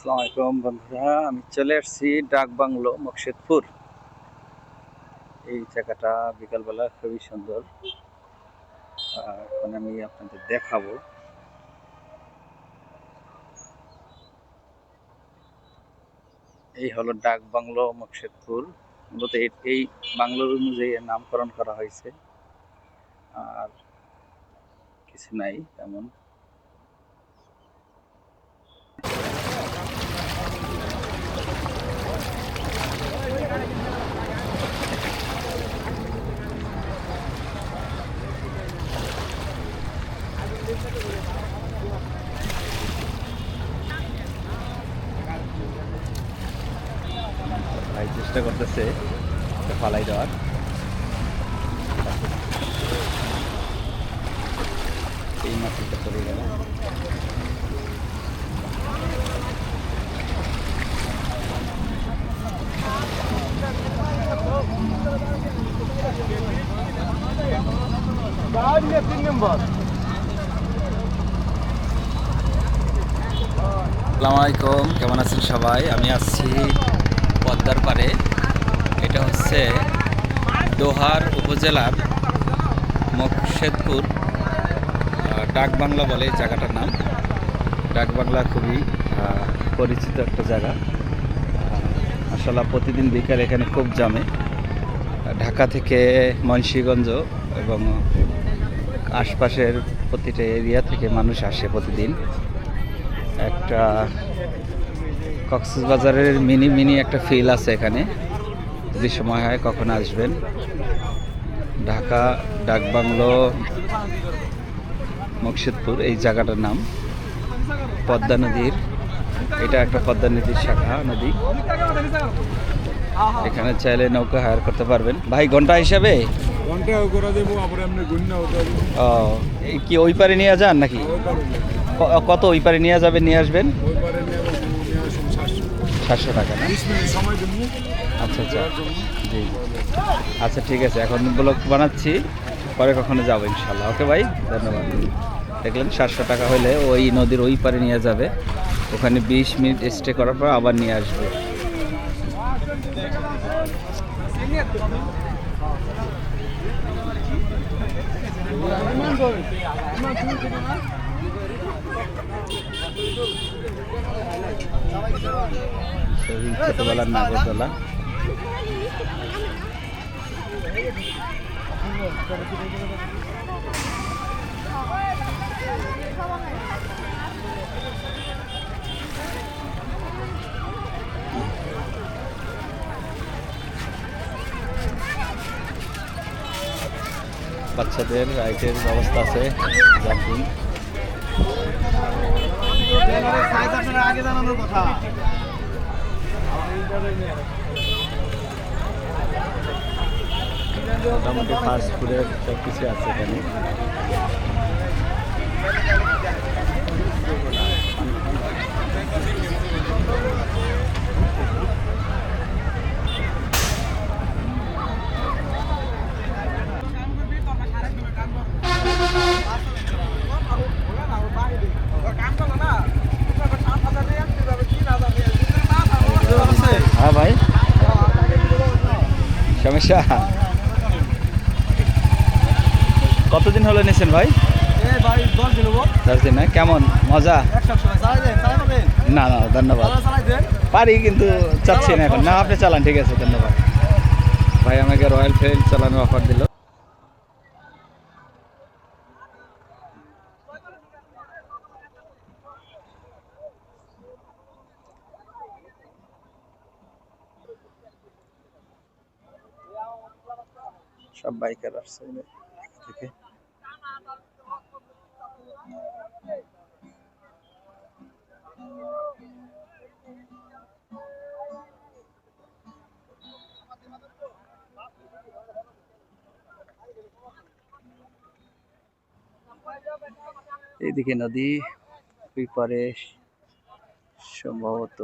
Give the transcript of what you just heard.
আসসালামু আলাইকুম বন্ধুরা, আমি চলে আসছি ডাক বাংলো মকশেদপুর এই জায়গাটা বিকালবেলা খুবই সুন্দর। এখন আমি আপনাদের দেখাবো। এই হলো ডাক বাংলো মকশেদপুর মূলত এই বাংলোর অনুযায়ী নামকরণ করা হয়েছে। আর কিছু নাই তেমন। ভাই, চেষ্টা করতেছে ফালাই দেওয়ার। এই মাছটা পড়ে গেল। আসসালামু আলাইকুম, কেমন আছেন সবাই? আমি আসছি পদ্মার পাড়ে। এটা হচ্ছে দোহার উপজেলার মকশেদপুর ডাকবাংলা বলে এই জায়গাটার নাম। ডাকবাংলা খুবই পরিচিত একটা জায়গা। আসলে প্রতিদিন বিকাল এখানে খুব জমে। ঢাকা থেকে মুন্সিগঞ্জ এবং আশপাশের প্রতিটা এরিয়া থেকে মানুষ আসে প্রতিদিন। একটা কক্সবাজারের মিনি মিনি একটা ফিল আছে এখানে। যদি সময় হয় কখন আসবেন? ঢাকা ডাকবাংলো মুর্শিদপুর এই জায়গাটার নাম। পদ্মা নদীর। এটা একটা পদ্মা নদীর শাখা নদী। এখানে চাইলে নৌকা হায়ার করতে পারবেন। ভাই ঘণ্টা হিসাবে? ও কি ওই পারে নিয়ে যান নাকি? কত ওই পারে নিয়ে যাবেন নিয়ে আসবেন? সাতশো সাতশো টাকা না? আচ্ছা আচ্ছা। জি আচ্ছা ঠিক আছে। এখন ব্লগ বানাচ্ছি। পরে কখনো যাব ইনশাল্লাহ ওকে ভাই? ধন্যবাদ। দেখলেন সাতশো টাকা হলে ওই নদীর ওই পারে নিয়ে যাবে। ওখানে বিশ মিনিট স্টে করার পর আবার নিয়ে আসবে। ছোটবেলার নাগরদোলা। বাচ্চাদের রাইটের ব্যবস্থা আছে আগে জানানোর কথা। মোটামুটি ফাস্ট ফুডের সব কিছু আছে এখানে হ্যাঁ ভাই সমস্যা। কতদিন হলো নিয়েছেন ভাই? দশ দিন না? কেমন? মজা? না না ধন্যবাদ। পারি কিন্তু চাচ্ছি না এখন। না আপনি চালান ঠিক আছে ধন্যবাদ। ভাই আমাকে রয়্যাল ফিল্ড চালানোর অফার দিল। সব বাইকার আসছে থেকে। এইদিকে নদী ওই পারে সম্ভবত